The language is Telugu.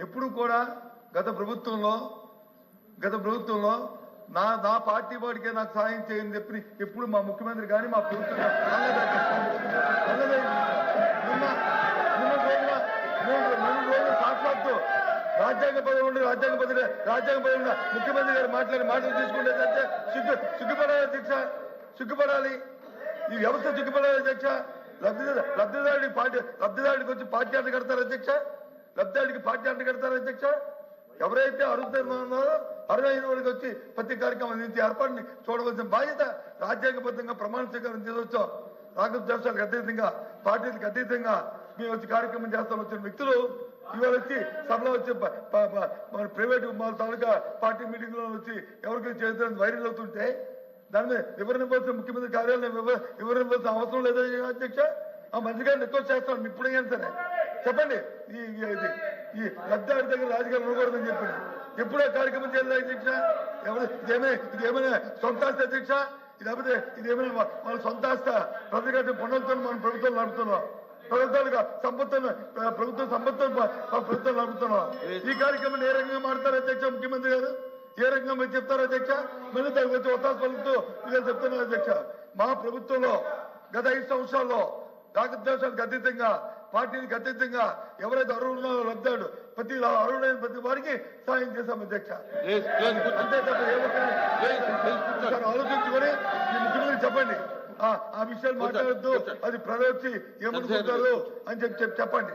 ఎప్పుడు కూడా గత ప్రభుత్వంలో గత ప్రభుత్వంలో నా నా పార్టీ వాడికే నాకు సాయం చేయని చెప్పి ఎప్పుడు మా ముఖ్యమంత్రి కానీ మా ప్రభుత్వం మూడు రోజులు సాక్షాత్తు రాజ్యాంగ పదవి ఉండి రాజ్యాంగ పదవి రాజ్యాంగ పదవి ఉన్న ముఖ్యమంత్రి గారు మాట్లాడి మాటలు తీసుకుంటే అధ్యక్ష సిగ్గు సిగ్గుపడాలి అధ్యక్ష సిగ్గుపడాలి ఈ వ్యవస్థ సిగ్గుపడాలి అధ్యక్ష లబ్ధిదారు లబ్ధిదారుడికి పార్టీ లబ్ధిదారుడికి వచ్చి పార్టీ కడతారు అధ్యక్ష పెద్దాడికి పార్టీ అంట కడతారు అధ్యక్ష? ఎవరైతే అరుదైనా ఉన్నారో అరుదైన వాడికి వచ్చి ప్రతి కార్యక్రమం ఏర్పాటుని చూడవలసిన బాధ్యత రాజ్యాంగబద్ధంగా ప్రమాణ స్వీకారం చేయవచ్చాం రాగద్వేషాలకు అతీతంగా పార్టీలకు అతీతంగా మేము వచ్చి కార్యక్రమం చేస్తాం వచ్చిన వ్యక్తులు ఇవాళ వచ్చి సభలో వచ్చి మన ప్రైవేట్ మన తాలూకా పార్టీ మీటింగ్లో వచ్చి ఎవరికి చేద్దాం వైరల్ అవుతుంటే దాన్ని మీద ముఖ్యమంత్రి కార్యాలయం వివ- వివరణ అవసరం లేదా అధ్యక్ష? ఆ మంత్రి గారిని రిక్వెస్ట్ చేస్తాను ఇప్పుడైనా సరే. చెప్పండి. ఈ ఈ- లబ్ధాడి దగ్గర రాజకీయాలు ఉండకూడదని చెప్పండి. ఎప్పుడో కార్యక్రమం చేయాలి అధ్యక్ష ఎవరు? ఇదేమైనా ఇదేమైనా సొంత ఆస్తి అధ్యక్ష? ఇది లేకపోతే ఇదేమైనా మన- సొంత ఆస్త? ప్రతిఘటన పునరుద్ధరణ మనం ప్రభుత్వం నడుపుతున్నాం. ప్రభుత్వాలుగా సంపత్తులు ప్రభుత్వం సంపత్తులు ప్రభుత్వం నడుపుతున్నాం. ఈ కార్యక్రమం ఏ రకంగా మాడతారు అధ్యక్ష ముఖ్యమంత్రి గారు? ఏ రకంగా మీరు చెప్తారు అధ్యక్ష? మళ్ళీ దానికి వచ్చి ఒత్తాసు పలుకుతూ మీరు చెప్తున్నారు అధ్యక్ష. మా ప్రభుత్వంలో గత ఐదు సంవత్సరాల్లో రాగద్వేషాలకు అతీతంగా పార్టీలకు అతీతంగా ఎవరైతే అర్హులున్నారో లబ్ధాడు ప్రతి అర్హుడైన ప్రతి వారికి సాయం చేశాం అధ్యక్ష. అంతే తప్ప ఆలోచించుకొని ముఖ్యమంత్రి చెప్పండి. ఆ ఆ విషయాలు మాట్లాడద్దు. అది వచ్చి ఏమనుకుంటారు అని చెప్పి చెప్పి చెప్పండి.